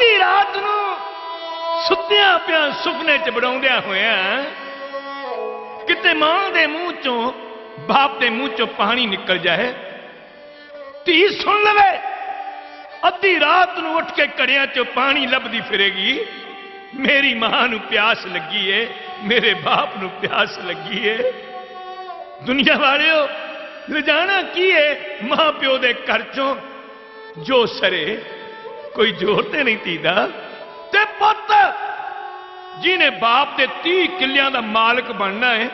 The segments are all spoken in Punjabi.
ਅੱਧੀ ਰਾਤ ਨੂੰ ਸੁੱਤਿਆਂ ਪਿਆ ਸੁਪਨੇ ਚ ਬੜਾਉਂਦਿਆਂ ਹੋਇਆਂ ਕਿਤੇ ਮਾਂ ਦੇ ਮੂੰਹ ਚੋਂ, ਬਾਪ ਦੇ ਮੂੰਹ ਚੋਂ ਪਾਣੀ ਨਿਕਲ ਜਾਏ। ਧੀ ਸੁਣ ਲਵੇ, ਅੱਧੀ ਰਾਤ ਨੂੰ ਉੱਠ ਕੇ ਕੜਿਆਂ ਚੋਂ ਪਾਣੀ ਲੱਭਦੀ ਫਿਰੇਗੀ। ਮੇਰੀ ਮਾਂ ਨੂੰ ਪਿਆਸ ਲੱਗੀ ਏ, ਮੇਰੇ ਬਾਪ ਨੂੰ ਪਿਆਸ ਲੱਗੀ ਏ। ਦੁਨੀਆ ਵਾਲਿਓ ਰਜਾਣਾ ਕੀ ਏ? ਮਾਂ ਪਿਓ ਦੇ ਘਰ ਚੋਂ ਜੋ ਸਰੇ ਕੋਈ ਜ਼ੋਰ ਤੇ ਨਹੀਂ ਤੀਦਾ ਤੇ ਪੁੱਤ, ਜਿਹਨੇ ਬਾਪ ਦੇ 30 ਕਿੱਲਿਆਂ ਦਾ ਮਾਲਕ ਬਣਨਾ ਹੈ,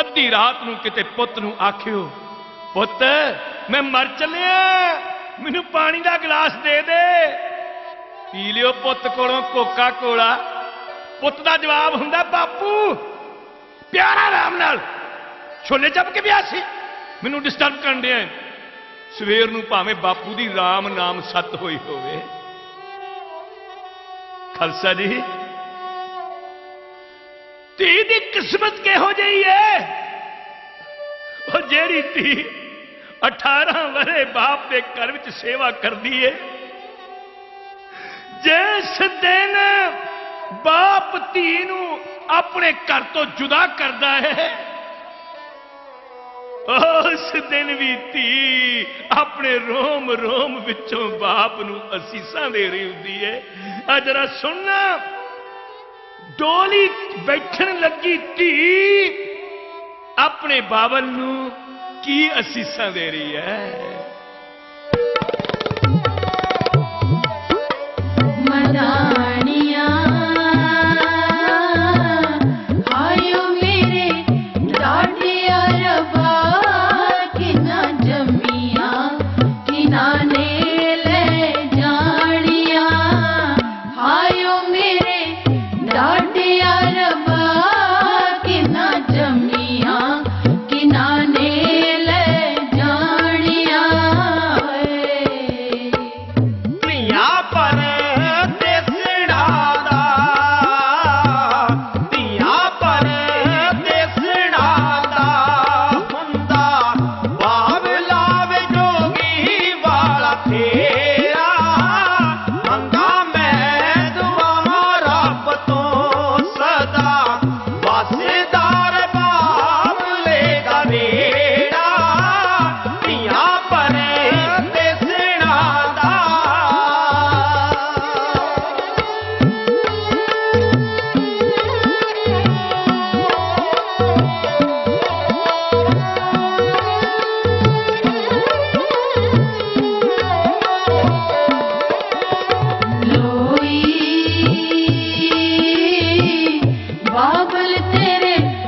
ਅੱਧੀ ਰਾਤ ਨੂੰ ਕਿਤੇ ਪੁੱਤ ਨੂੰ ਆਖਿਓ, ਪੁੱਤ, ਮੈਂ ਮਰ ਚੱਲਿਆ। ਮੈਨੂੰ ਪਾਣੀ ਦਾ ਗਲਾਸ ਦੇ ਦੇ। ਪੀ ਲਿਓ ਪੁੱਤ ਕੋਲੋਂ ਕੋਕਾ ਕੋਲਾ ਪੁੱਤ ਦਾ ਜਵਾਬ ਹੁੰਦਾ, ਬਾਪੂ, ਪਿਆਰਾ ਆਰਾਮ ਨਾਲ। ਛੋਲੇ ਚੱਪ ਕੇ ਵਿਆਹ ਸੀ ਮੈਨੂੰ ਡਿਸਟਰਬ ਕਰਨ ਡਿਆ ਸਵੇਰ ਨੂੰ ਭਾਵੇਂ ਬਾਪੂ ਦੀ RAM ਨਾਮ ਸੱਤ ਹੋਈ ਹੋਵੇ। ਖਾਲਸਾ ਜੀ, ਧੀ ਦੀ ਕਿਸਮਤ ਕਿਹੋ ਜਿਹੀ ਹੈ ਉਹ ਜਿਹੜੀ ਧੀ 18 ਵਰੇ ਬਾਪ ਦੇ ਘਰ ਵਿੱਚ ਸੇਵਾ ਕਰਦੀ ਏ, ਜਿਸ ਦਿਨ ਬਾਪ ਧੀ ਨੂੰ ਆਪਣੇ ਘਰ ਤੋਂ ਜੁਦਾ ਕਰਦਾ ਹੈ ਉਸ ਦਿਨ ਵੀ ਧੀ ਆਪਣੇ ਰੋਮ ਰੋਮ ਵਿੱਚੋਂ ਬਾਪ ਨੂੰ ਅਸੀਸਾਂ ਦੇ ਰਹੀ ਹੁੰਦੀ ਹੈ ਆ ਜਰਾ ਸੁਣਨਾ। ਡੋਲੀ ਬੈਠਣ ਲੱਗੀ ਧੀ ਆਪਣੇ ਬਾਬਲ ਨੂੰ ਕੀ ਅਸੀਸਾਂ ਦੇ ਰਹੀ ਹੈ Hey. तेरे